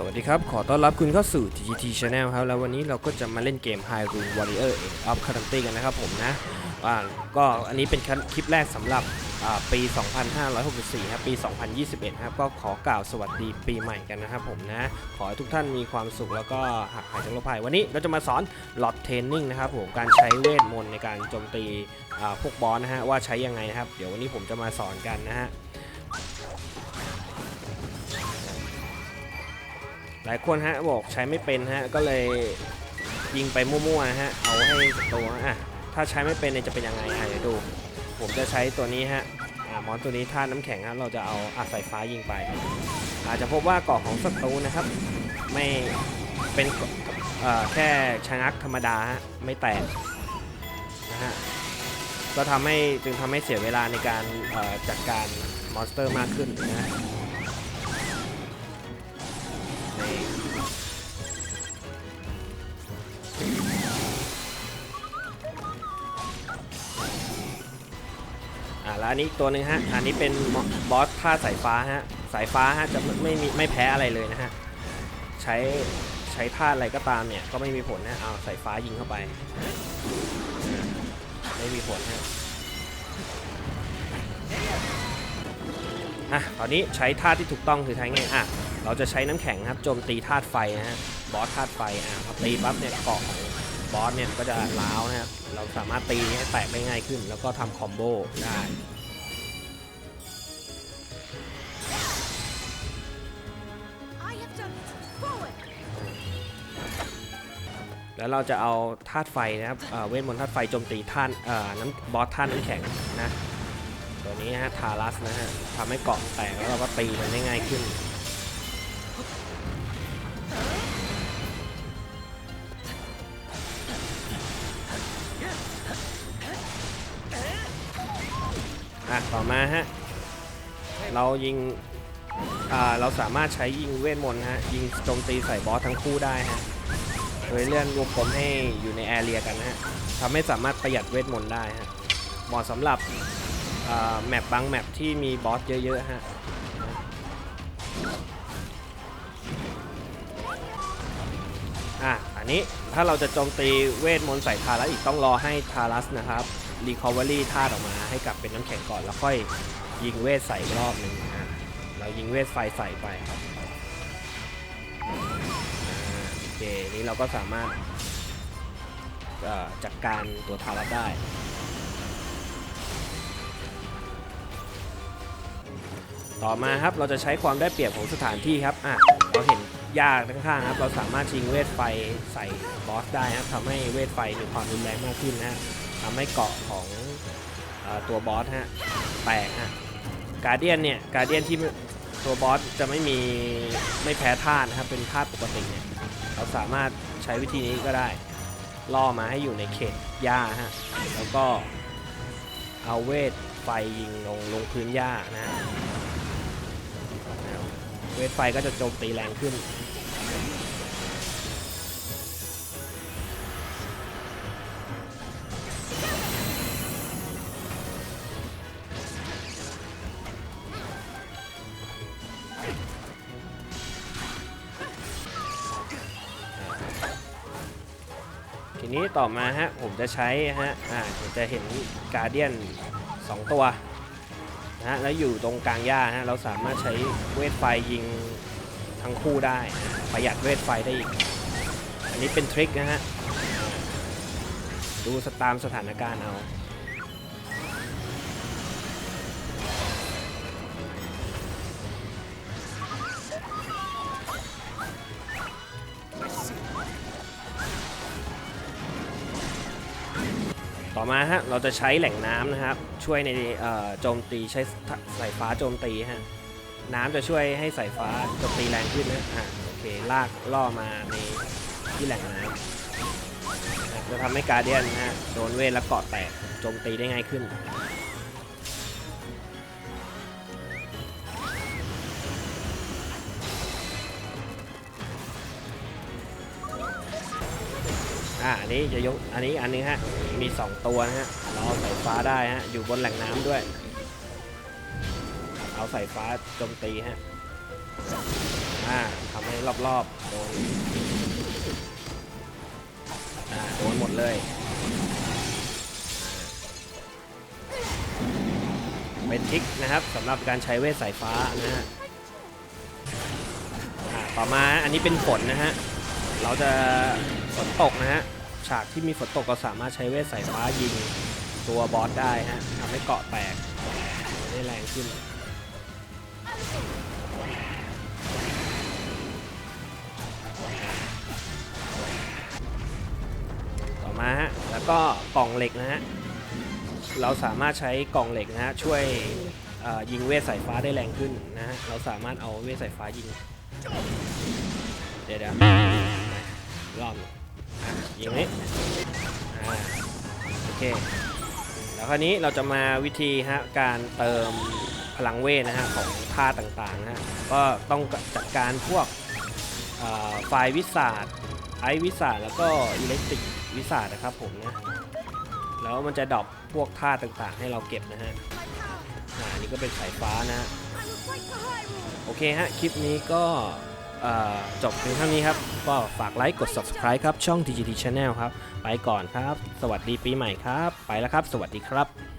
สวัสดีครับ ขอต้อนรับคุณเข้าสู่ TGT Channel ครับ แล้ววันนี้เราก็จะมาเล่นเกม High Room Warrior of c a r a n t y กันนะครับผมนะอ่าก็อันนี้เป็นคลิปแรกสำหรับอ่าปี 2564 ครับ ปี 2021 ครับ ก็ขอกล่าวสวัสดีปีใหม่กันนะครับผมนะ ขอให้ทุกท่านมีความสุขแล้วก็หักหายจากโรคภัย วันนี้เราจะมาสอนหลอดเทรนนิ่งนะครับผม การใช้เวทมนต์ในการโจมตีพวกบอสนะฮะ ว่าใช้ยังไงนะครับ เดี๋ยววันนี้ผมจะมาสอนกันนะฮะ หลายคนฮะบอกใช้ไม่เป็นฮะก็เลยยิงไปมั่วๆฮะเอาให้ตัวอะถ้าใช้ไม่เป็นเนี่ยจะเป็นยังไงอะเดี๋ยวดู ผมจะใช้ตัวนี้ฮะอ่ามอนตัวนี้ท่าน้ำแข็งฮะเราจะเอาอาสายฟ้ายิงไป อาจจะพบว่าเกาะของศัตรูนะครับ ไม่เป็นแค่ชะงักธรรมดาฮะไม่แตกนะฮะก็ทำให้จึงทำให้เสียเวลาในการจัดการมอนสเตอร์มากขึ้นนะ แล้วอันนี้ตัวหนึ่งฮะ อันนี้เป็นบอสท่าสายฟ้าฮะ สายฟ้าฮะจะไม่ไม่มีไม่แพ้อะไรเลยนะฮะ ใช้ใช้ท่าอะไรก็ตามเนี่ยก็ไม่มีผลนะเอาสายฟ้ายิงเข้าไป ไม่มีผลฮะอะตอนนี้ใช้ท่าที่ถูกต้องคือใช้ไงอะ เราจะใช้น้ำแข็งครับโจมตีธาตุไฟนะฮะ บอสธาตุไฟอะพอตีปั๊บเนี่ยเกาะของ บอสเนี่ยก็จะล้าวนะครับ เราสามารถตีให้แตกได้ง่ายขึ้น แล้วก็ทำคอมโบได้ I have done it. Forward. แล้วเราจะเอาธาตุไฟนะครับเอ่อเวทมนต์ธาตุไฟโจมตีท่านเอ่อน้ำบอสท่านน้ำแข็งนะ ตัวนี้ฮะทารัสนะฮะทำให้เกาะแตกแล้วเราก็ตีมันได้ง่ายขึ้น อะต่อมาฮะ เรายิง อ่า เราสามารถใช้ยิงเวทมนต์ฮะ ยิงโจมตีใส่บอสทั้งคู่ได้ฮะ โดยเลื่อนรวมผมให้อยู่ในแอเรียกันฮะทำให้สามารถประหยัดเวทมนต์ได้ฮะ เหมาะสำหรับอ่าแมปบางแมปที่มีบอสเยอะๆฮะอะ อันนี้ถ้าเราจะโจมตีเวทมนต์ใส่ทารัสอีกต้องรอให้ทารัสนะครับ รีคอเวอรี่ธาตุออกมาให้กลับเป็นน้ำแข็งก่อน แล้วค่อยยิงเวทใส่รอบหนึ่งอะเรายิงเวทไฟใส่ไปครับโอเคนี้เราก็สามารถจัดการตัวทารัสได้ต่อมาครับเราจะใช้ความได้เปรียบของสถานที่ครับอะเราเห็นหญ้าข้างๆครับ เราสามารถชิงเวทไฟใส่บอสได้ครับทำให้เวทไฟมีความรุนแรงมากขึ้นนะฮะ ทำให้เกาะของอตัวบอสฮะแตกฮะการเดียนเนี่ยการเดียนที่ตัวบอสจะไม่มีไม่แพ้ธาตุนะครับเป็นธาตุปกติเนี่ยเราสามารถใช้วิธีนี้ก็ได้ล่อมาให้อยู่ในเขตหญ้าฮะแล้วก็เอาเวทไฟยิงลงลงพื้นหญ้านะเวทไฟก็จะโจมตีแรงขึ้น ทีนี้ต่อมาฮะผมจะใช้ฮะอ่าผมจะเห็นการเดียน2 ตัวนะฮะแล้วอยู่ตรงกลางหญ้าฮะเราสามารถใช้เวทไฟยิงทั้งคู่ได้ประหยัดเวทไฟได้อีก อันนี้เป็นทริคนะฮะดูสตามสถานการณ์เอา ต่อมาฮะเราจะใช้แหล่งน้ำนะครับ ช่วยในโจมตีใช้สายฟ้าโจมตีฮะน้ำจะช่วยให้สายฟ้าโจมตีแรงขึ้นนะอะโอเคลากล่อมาในที่แหล่งน้ำจะทำให้การเดียนนะฮะโดนเวทและเกาะแตกโจมตีได้ง่ายขึ้น อ่าอันนี้จะยกอันนี้อันนึงฮะมี 2 ตัวนะฮะเราเอาสายฟ้าได้ฮะอยู่บนแหล่งน้ำด้วย เอาสายฟ้าโจมตีฮะอ่าทำให้รอบๆโดนอ่าโดนหมดเลยเป็นทริกนะครับสำหรับการใช้เวทสายฟ้านะฮะต่อมาอันนี้เป็นฝนนะฮะ เราจะฝนตกนะฮะ ฉากที่มีฝนตกเราสามารถใช้เวทสายฟ้ายิงตัวบอสได้ฮะทำให้เกาะแตกได้แรงขึ้นต่อมาฮะแล้วก็กล่องเหล็กนะฮะเราสามารถใช้กล่องเหล็กนะฮะช่วยยิงเวทสายฟ้าได้แรงขึ้นนะฮะเราสามารถเอาเวทสายฟ้ายิงเดี๋ยวเดี๋ยวรอบ อะยิงนี้โอเคแล้วคราวนี้เราจะมาวิธีฮะการเติมพลังเวทนะฮะของท่าต่างๆนะฮะก็ต้องจัดการพวกไฟวิสาดไอวิสาดแล้วก็อิเล็กทริกวิสาดนะครับผมนะแล้วมันจะดรอปพวกท่าต่างๆ ให้เราเก็บนะฮะอ่าอันนี่ก็เป็นสายฟ้านะฮะโอเคฮะ คลิปนี้ก็ จบเพียงเท่านี้ครับ ก็ฝากไลค์กด subscribe ครับ ช่อง TGT Channel ครับ ไปก่อนครับ สวัสดีปีใหม่ครับ ไปแล้วครับ สวัสดีครับ